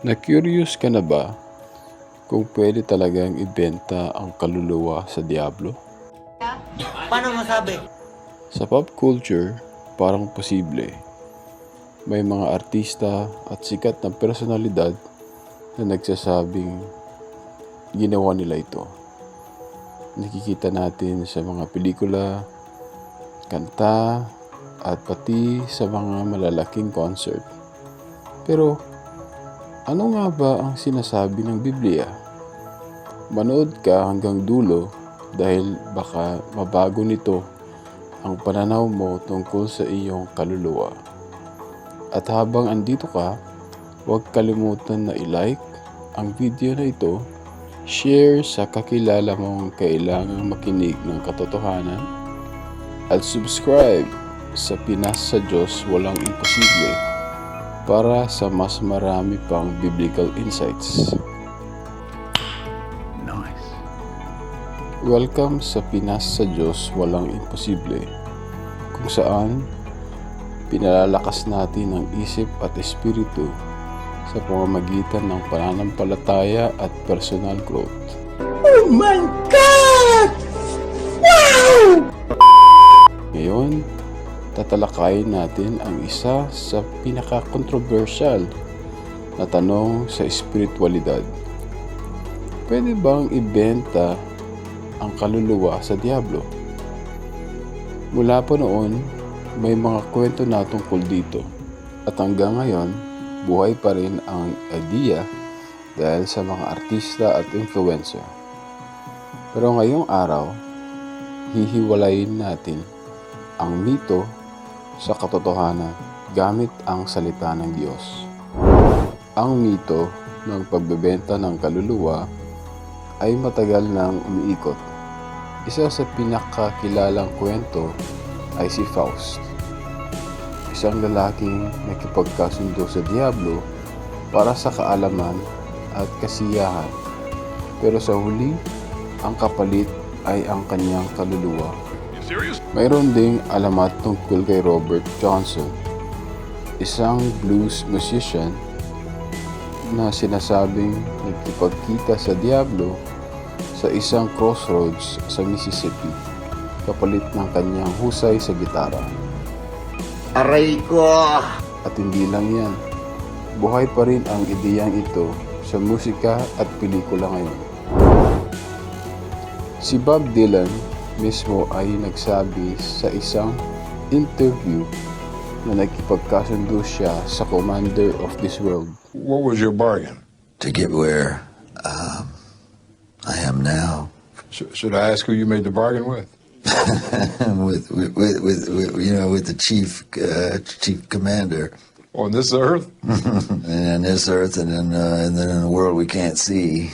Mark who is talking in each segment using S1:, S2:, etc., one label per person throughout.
S1: Na-curious ka na ba kung pwede talagang ibenta ang kaluluwa sa Diablo?
S2: Paano masabi?
S1: Sa pop culture, parang posible. May mga artista at sikat na personalidad na nagsasabing ginawa nila ito. Nakikita natin sa mga pelikula, kanta, at pati sa mga malalaking concert. Pero, ano nga ba ang sinasabi ng Biblia? Manood ka hanggang dulo dahil baka mabago nito ang pananaw mo tungkol sa iyong kaluluwa. At habang andito ka, huwag kalimutan na i-like ang video na ito, share sa kakilala mong kailangang makinig ng katotohanan, at subscribe sa Pinas sa Diyos Walang Imposible para sa mas marami pang biblical insights. Welcome sa Pinas sa Diyos Walang Imposible, kung saan pinalalakas natin ang isip at espiritu sa pamamagitan ng pananampalataya at personal growth.
S2: Oh my God!
S1: Ngayon, tatalakayin natin ang isa sa pinaka-controversial na tanong sa espiritualidad. Pwede bang ibenta ang kaluluwa sa Diablo? Mula pa noon, may mga kwento na tungkol dito. At hanggang ngayon, buhay pa rin ang idea dahil sa mga artista at influencer. Pero ngayong araw, hihiwalayin natin ang mito sa katotohanan gamit ang salita ng Diyos. Ang mito ng pagbebenta ng kaluluwa ay matagal nang umiikot. Isa sa pinakakilalang kwento ay si Faust. Isang lalaking nakipagkasundo sa Diablo para sa kaalaman at kasiyahan. Pero sa huli, ang kapalit ay ang kanyang kaluluwa. Mayroon ding alamat tungkol kay Robert Johnson, isang blues musician na sinasabing nagkipagkita sa Diablo sa isang crossroads sa Mississippi kapalit ng kanyang husay sa gitara.
S2: Aray ko!
S1: At hindi lang yan, buhay pa rin ang ideyang ito sa musika at pelikula ngayon. Si Bob Dylan mismo ay nagsabi sa isang interview na nagkipagkasundo siya sa commander of this world.
S3: What was your bargain?
S4: to get where um, I am now
S3: Sh- should I ask who you made the bargain with?
S4: with, with, with, with, with you know with the chief uh, chief commander
S3: On this earth?
S4: and on this earth and then uh, and then in the world we can't see.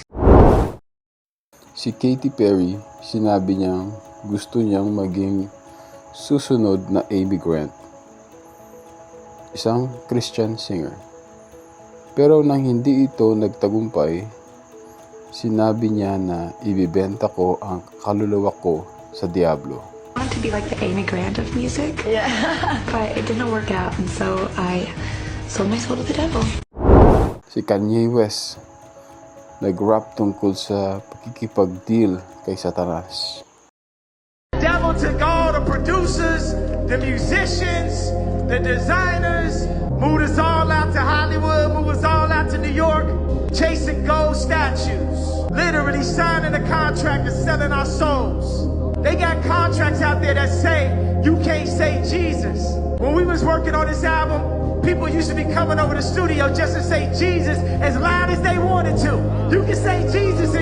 S1: Si Katy Perry, sinabi niyang gusto niyang maging susunod na Amy Grant, isang Christian singer. Pero nang hindi ito nagtagumpay, sinabi niya na ibibenta ko ang kaluluwa ko sa Diablo.
S5: I wanted to be like the Amy Grant of music. Yeah. but it didn't work out, and so I sold my soul to the devil.
S1: Si Kanye West, nag-rap tungkol sa pakikipag-deal kay Satanas.
S6: Took all the producers, the musicians, the designers, moved us all out to Hollywood, moved us all out to New York, chasing gold statues, literally signing a contract and selling our souls. They got contracts out there that say you can't say Jesus. When we was working on this album, people used to be coming over the studio just to say Jesus as loud as they wanted to. You can say Jesus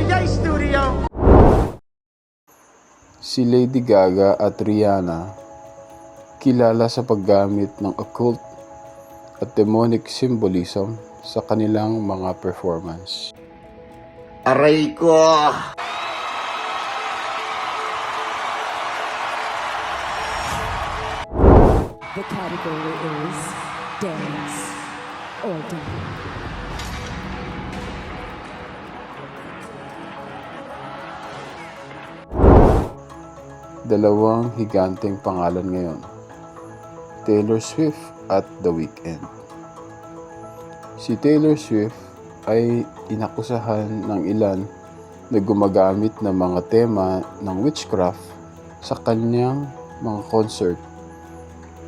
S1: Si Lady Gaga at Rihanna, kilala sa paggamit ng occult at demonic symbolism sa kanilang mga performance.
S2: Aray ko!
S7: The category is dance or die.
S1: Dalawang higanteng pangalan ngayon, Taylor Swift at The Weeknd. Si Taylor Swift ay inakusahan ng ilan na gumagamit ng mga tema ng witchcraft sa kanyang mga concert.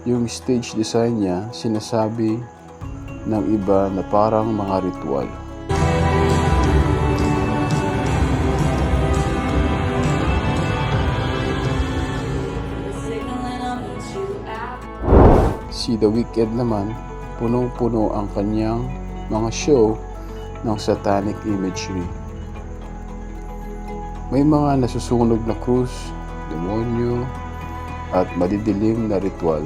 S1: Yung stage design niya, sinasabi ng iba na parang mga ritual. Si The Wicked naman, punong-puno ang kanyang mga show ng satanic imagery. May mga nasusunog na krus, demonyo, at madidilim na ritual.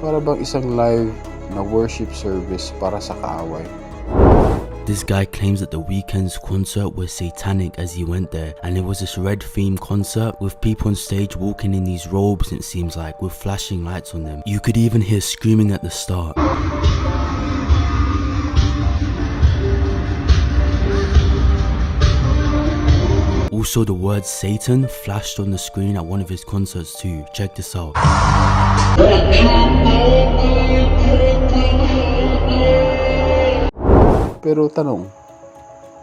S1: Para bang isang live na worship service para sa kaaway.
S8: This guy claims that the weekend's concert was satanic as he went there, and it was this red themed concert with people on stage walking in these robes, it seems like, with flashing lights on them. You could even hear screaming at the start. Also, the word Satan flashed on the screen at one of his concerts too. Check this out.
S1: Pero tanong,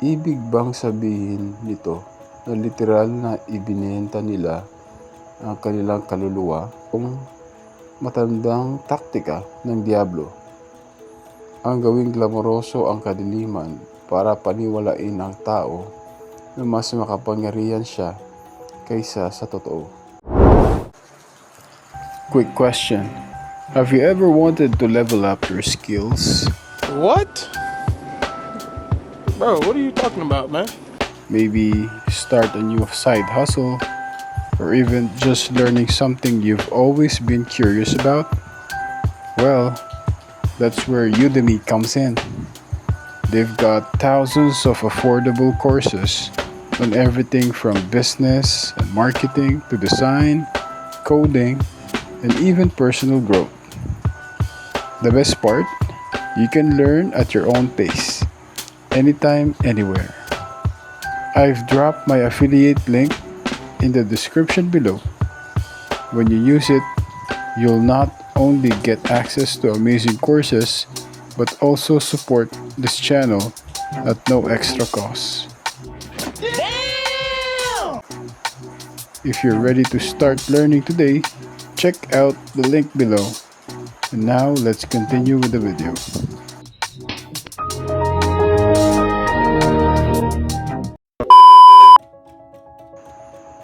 S1: ibig bang sabihin nito na literal na ibinenta nila ang kanilang kaluluwa kung matandang taktika ng Diablo? Ang gawing glamoroso ang kadiliman para paniwalain ang tao na mas makapangyarihan siya kaysa sa totoo. Quick question. Have you ever wanted to level up your skills?
S9: What? Bro, what are you talking about, man?
S1: maybe start a new side hustle, or even just learning something you've always been curious about? Well, that's where Udemy comes in. They've got thousands of affordable courses on everything from business and marketing to design, coding, and even personal growth. The best part? You can learn at your own pace, anytime, anywhere. I've dropped my affiliate link in the description below. When you use it, you'll not only get access to amazing courses, but also support this channel at no extra cost. If you're ready to start learning today, check out the link below. And now let's continue with the video.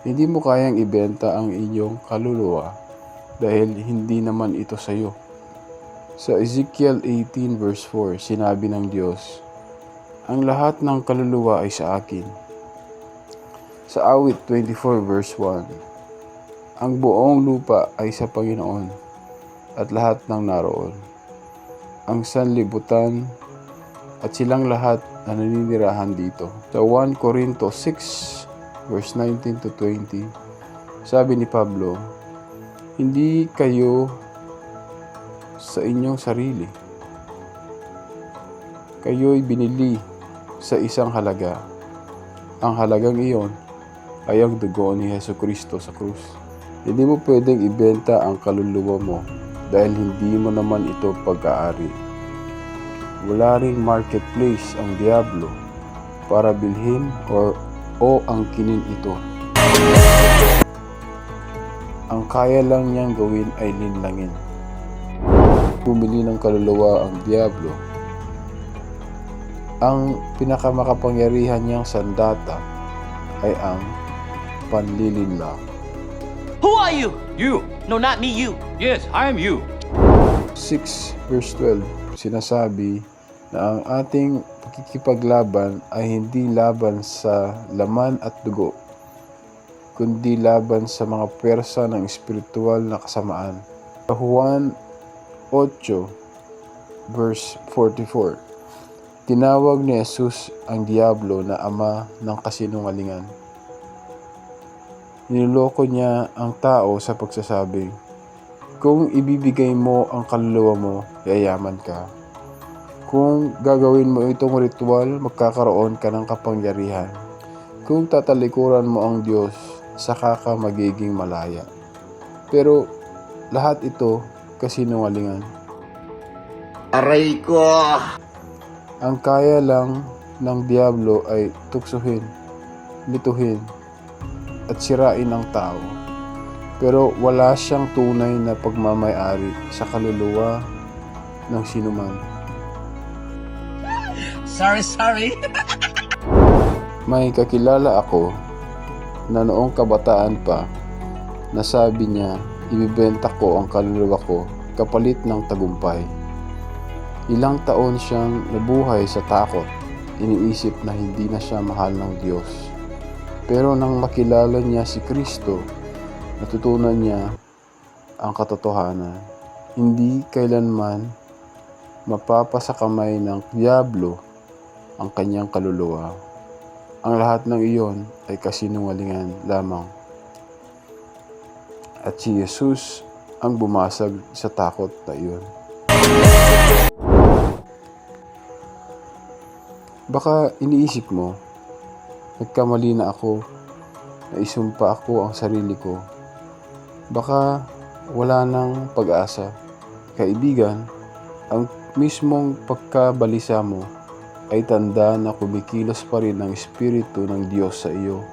S1: Hindi mo kayang ibenta ang inyong kaluluwa dahil hindi naman ito sa iyo. Sa Ezekiel 18 verse 4, sinabi ng Diyos, Ang lahat ng kaluluwa ay sa akin. Sa awit 24 verse 1, Ang buong lupa ay sa Panginoon at lahat ng naroon. Ang sanlibutan at silang lahat na naninirahan dito. Sa 1 Corinto 6 verse 19 to 20, sabi ni Pablo, Hindi kayo sa inyong sarili. Kayo'y binili sa isang halaga. Ang halagang iyon ay ang dugo ni Heso Kristo sa krus. Hindi mo pwedeng ibenta ang kaluluwa mo dahil hindi mo naman ito pag-aari. Wala ring marketplace ang Diablo para bilhin or o angkinin ito. Ang kaya lang niyang gawin ay linlangin. Bumili ng kaluluwa ang Diablo. Ang pinakamakapangyarihan niyang sandata ay ang panlilinlang.
S10: Who are you? You. No, not me, you. Yes, I am you.
S1: 6 verse 12 sinasabi na ang ating pakikipaglaban ay hindi laban sa laman at dugo kundi laban sa mga pwersa ng espiritual na kasamaan. Sa Juan 8 verse 44 Tinawag ni Jesus ang Diablo na ama ng kasinungalingan. Niloloko niya ang tao sa pagsasabing, kung ibibigay mo ang kaluluwa mo, yayaman ka. Kung gagawin mo itong ritual, magkakaroon ka ng kapangyarihan. Kung tatalikuran mo ang Diyos, saka ka magiging malaya. Pero lahat ito kasinungalingan.
S2: Aray ko!
S1: Ang kaya lang ng Diablo ay tuksuhin, lituhin, at sirain ang tao. Pero wala siyang tunay na pagmamayari sa kaluluwa ng sinuman.
S10: Sorry, sorry.
S1: May kakilala ako na noong kabataan pa nasabi niya ibibenta ko ang kaluluwa ko kapalit ng tagumpay. Ilang taon siyang nabuhay sa takot, iniisip na hindi na siya mahal ng Diyos. Pero nang makilala niya si Kristo, natutunan niya ang katotohanan. Hindi kailanman mapapasakamay ng Diablo ang kanyang kaluluwa. Ang lahat ng iyon ay kasinungalingan lamang. At si Jesus ang bumasag sa takot na iyon. Baka iniisip mo, nagkamali na ako, naisumpa ako ang sarili ko. Baka wala nang pag-asa. Kaibigan, ang mismong pagkabalisa mo ay tanda na kumikilos pa rin ang Espiritu ng Diyos sa iyo.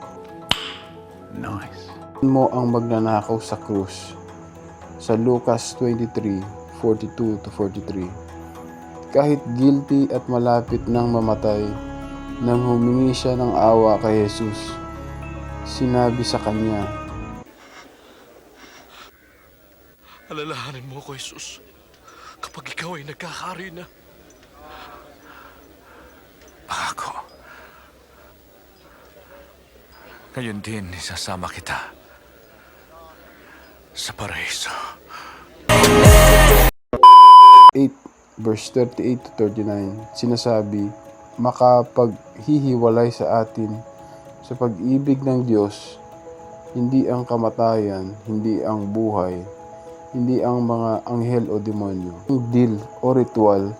S3: Nice.
S1: mo ang magnanakaw sa krus sa Lucas 23, 42 to 43. Kahit guilty at malapit nang mamatay, nang humingi siya ng awa kay Jesus, sinabi sa kanya,
S9: Alalahanin mo ko, Jesus. Kapag ikaw ay nagkakari na.
S11: Ako. Ngayon din, isasama kita sa paraiso.
S1: 8 verse 38 to 39 sinasabi makapaghihiwalay sa atin sa pag-ibig ng Diyos hindi ang kamatayan hindi ang buhay hindi ang mga anghel o demonyo deal o ritual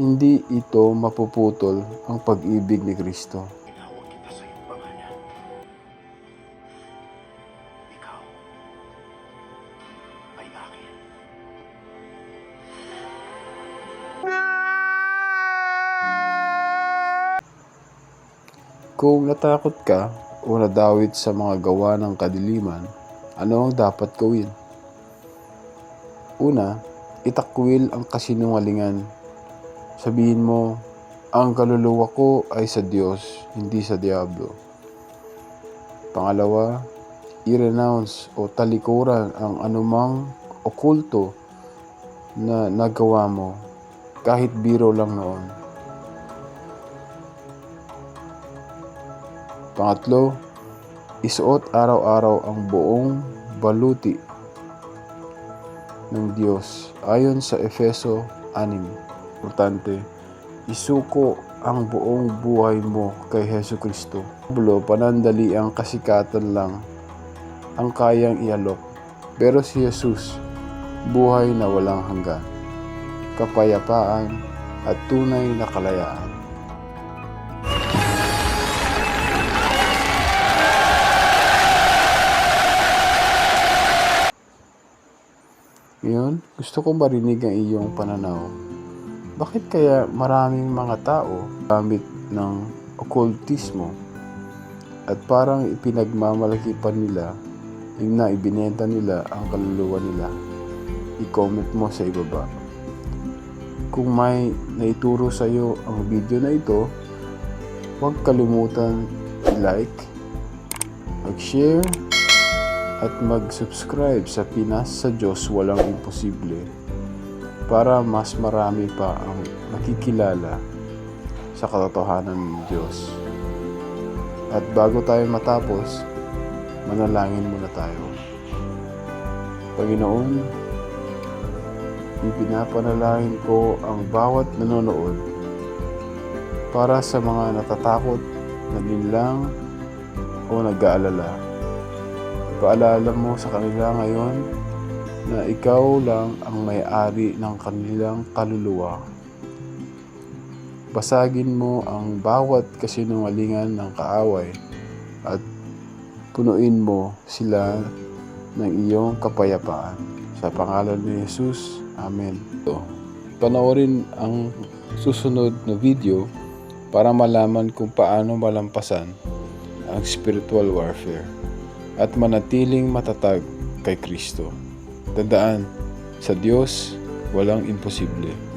S1: hindi ito mapuputol ang pag-ibig ni Kristo Kung natakot ka o nadawit sa mga gawa ng kadiliman, ano ang dapat gawin? Una, itakwil ang kasinungalingan. Sabihin mo, ang kaluluwa ko ay sa Diyos, hindi sa Diablo. Pangalawa, i-renounce o talikuran ang anumang okulto na nagawa mo, kahit biro lang noon. Pangatlo, isuot araw-araw ang buong baluti ng Diyos ayon sa Efeso 6. Importante, isuko ang buong buhay mo kay Heso Kristo. Pablo, panandali ang kasikatan lang ang kayang ialok. Pero si Jesus, buhay na walang hanggan, kapayapaan at tunay na kalayaan. Ngayon, gusto ko marinig ang iyong pananaw. Bakit kaya maraming mga tao gamit ng okultismo at parang ipinagmamalaki pa nila yung na ibinenta nila ang kaluluwa nila? I-comment mo sa ibaba. Kung may naituro sa iyo ang video na ito, huwag kalimutan i-like, mag-share, at mag-subscribe sa Pinas sa Diyos Walang Imposible para mas marami pa ang nakikilala sa katotohanan ng Diyos. At bago tayo matapos, manalangin muna tayo. Panginoon, ipinapanalangin ko ang bawat nanonood para sa mga natatakot, nalinlang, o nag-aalala. Paalala mo sa kanila ngayon na ikaw lang ang may-ari ng kanilang kaluluwa. Basagin mo ang bawat kasinungalingan ng kaaway at punuin mo sila ng iyong kapayapaan. Sa pangalan ni Jesus, Amen. Ito. panoorin ang susunod na video para malaman kung paano malampasan ang spiritual warfare at manatiling matatag kay Kristo. Tandaan, sa Diyos walang imposible.